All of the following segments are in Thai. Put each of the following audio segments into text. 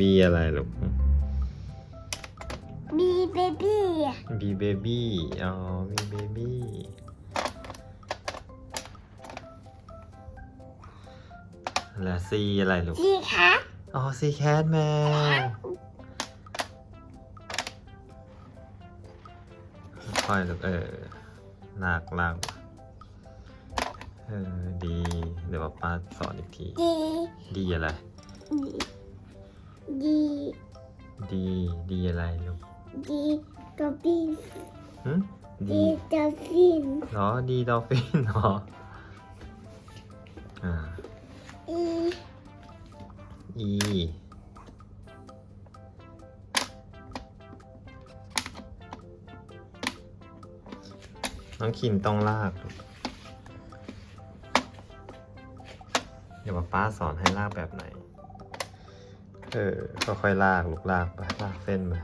บีอะไรลูกมีเบบี้บีเบบี้อ๋อบีเบบี้แล้วซีอะไรลูกสีคะอ๋อซีแคทแมวค่อยลูกเออลากลากเออดี เดี๋ยวป้าสอนอีกที ดี ดีอะไร ดีดีดีอะไรลูกดีตัวบินหึดีดีตัวบินเหรอดีดอลฟินเหรออ่าอีอีน้องคินต้องลากลูกเดี๋ยวป้าสอนให้ลากแบบไหน เออค่อยๆลากลูกลากไปลากเส้นไป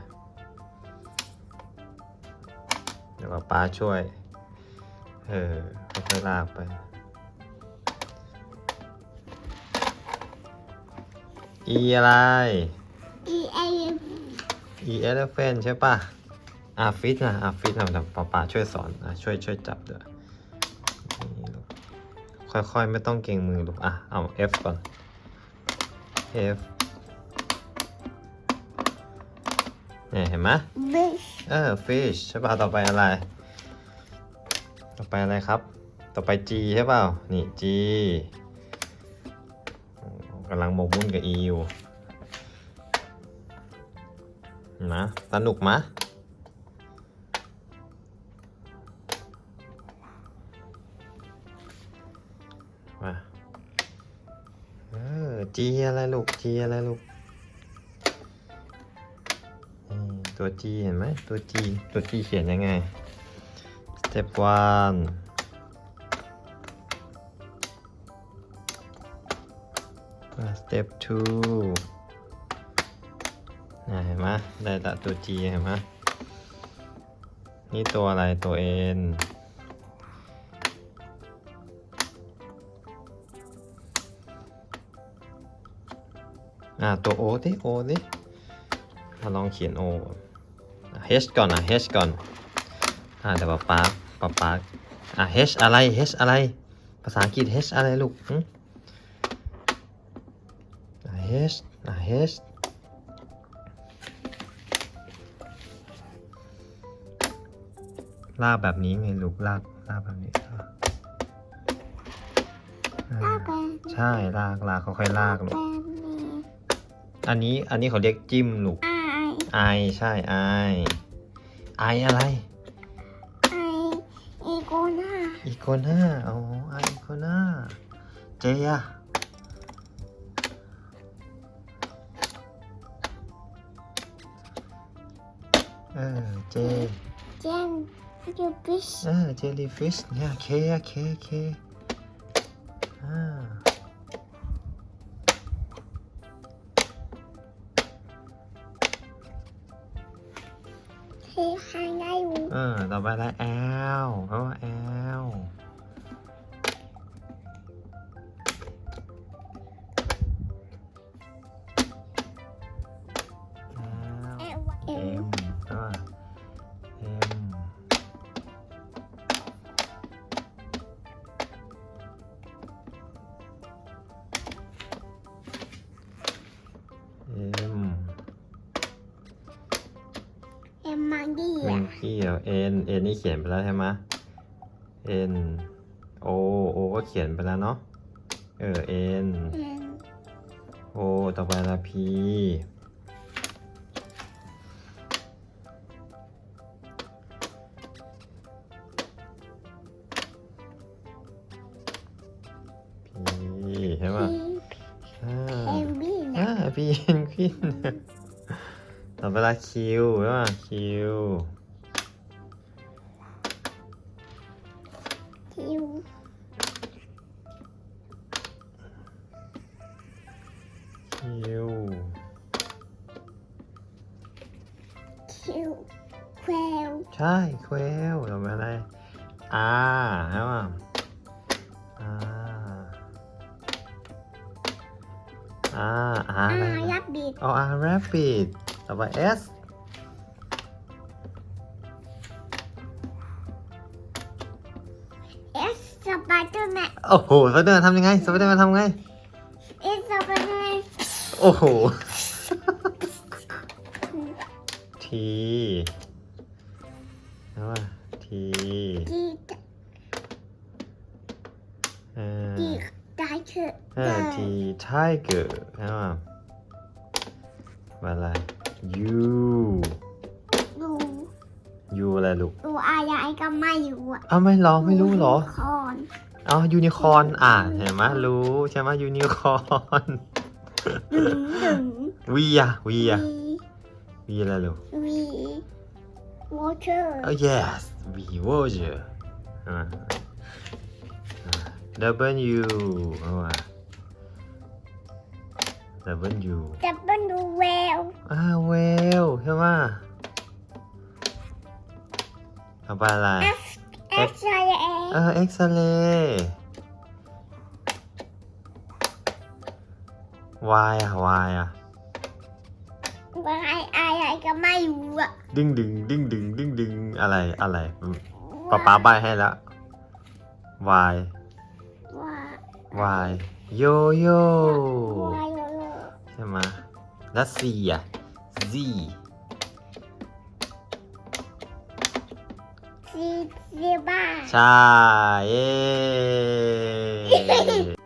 เดี๋ยวป้าช่วย เออค่อยๆลากไป อีอะไร อีเอฟอีเอลเฟนใช่ป่ะอาฟิตนะอาฟิตนะเดี๋ยวป๊าป๊าช่วยสอนนะช่วยช่วยจับเด้อนี่ลูกค่อยๆ ไม่ต้องเก่งมือลูกอะ เอา F ก่อน F เนี่ยเห็นไหมบิชเออ fish ใช่ป่ะต่อไปอะไร ต่อไปอะไรครับ ต่อไป G ใช่เปล่า นี่ G โอ้กำลังหมกมุ่นกับ E อยู่นะสนุกมะมาเออ G อะไรลูก G อะไรลูก ตัว G เห็นไหมตัว G ตัว G เขียนยังไง step one step two อ่เห็นไหมได้ละตัว G เห็นไหมนี่ตัวอะไรตัว N อ่าตัว O ดิ O ดิถ้าลองเขียน O H ก่อนอะ H ก่อนอ่าเดี๋ยวป๊าป๊าป๊าป๊าอะ H อะไร H อะไร ภาษาอังกฤษ H อะไรลูกหึอะ H อะ H ลากแบบนี้ไงลูกลากลากแบบนี้อะอ่าลาแบนใช่ลากลากค่อยๆลากลูแบกนนี่อันนี้อันนี้เขาเรียกจิ้มลูก ไอไอใช่ไอไออะไรไออีโกน่าอีโกน่าอ๋อไออีโกน่าเจอะเออเจเจนยูบิชเออเจลลี่ฟิชเนี่ยเคอะเคเคอ่า เฮฮายไงอูเออ ต่อไปแล้วแอลเพราะว่าแอล มมังดี้เมื่อะอกี้เหรอเอ็นเอ็นนี่เขียนไปแล้วใช่ไหมเอ็นโอโอก็เขียนไปแล้วเนาะเออเอ็นเอ็นโอต่อไปละพีพีใช่ป่ะอ่าเอ็มบี้อ่านะพีเอ็นควิน ต่อไปละคิวใช่ป่ะคิว คิวคิวคิวแคววใช่เควลต่อไปอะไรอาใช่ป่ะอาอ่าอ่าอ่าอะไรยับบิดเอาอ่า rabbit ต่อไป S S สไปเดอร์แมนโอ้โหสไปเดอร์แมนทำยังไงสไปเดอร์แมนทำไง S สไปเดอร์แมนโอ้โห T แล้วว่า T ดีเอ่อดีได้เถอะเออ T tiger แล้วว่าอะไร U ดู U อะไรลูก ดูอายายก็ไม่รู้อะอ้าวไม่หรอไม่รู้เหรอ คอนอ๋อยูนิคอร์นอ่าเห็นไหมรู้ใช่ไหมยูนิคอร์นดึงดึงวีอะวีอะวีวีอะไรลูก วีวอเตอร์ Oh yes we warrior อ่าอ่า W เอาว่า W ดับเบิลดูเวลอ่าเวลใช่ไหมเอาไปอะไร F F ใช่เอเออเอ็กซเรย์ Y อะ Y อะวายอายายก็ไม่รู้อะดึงดึงดึงดึงดึงดึงอะไรอะไรอืมป๊าป๊าใบให้แล้ว Y ว่า Y โยโย่วายโยโย่ใช่ไหมแล้ว C อะ Z ซีซีบ้า ใช่เย้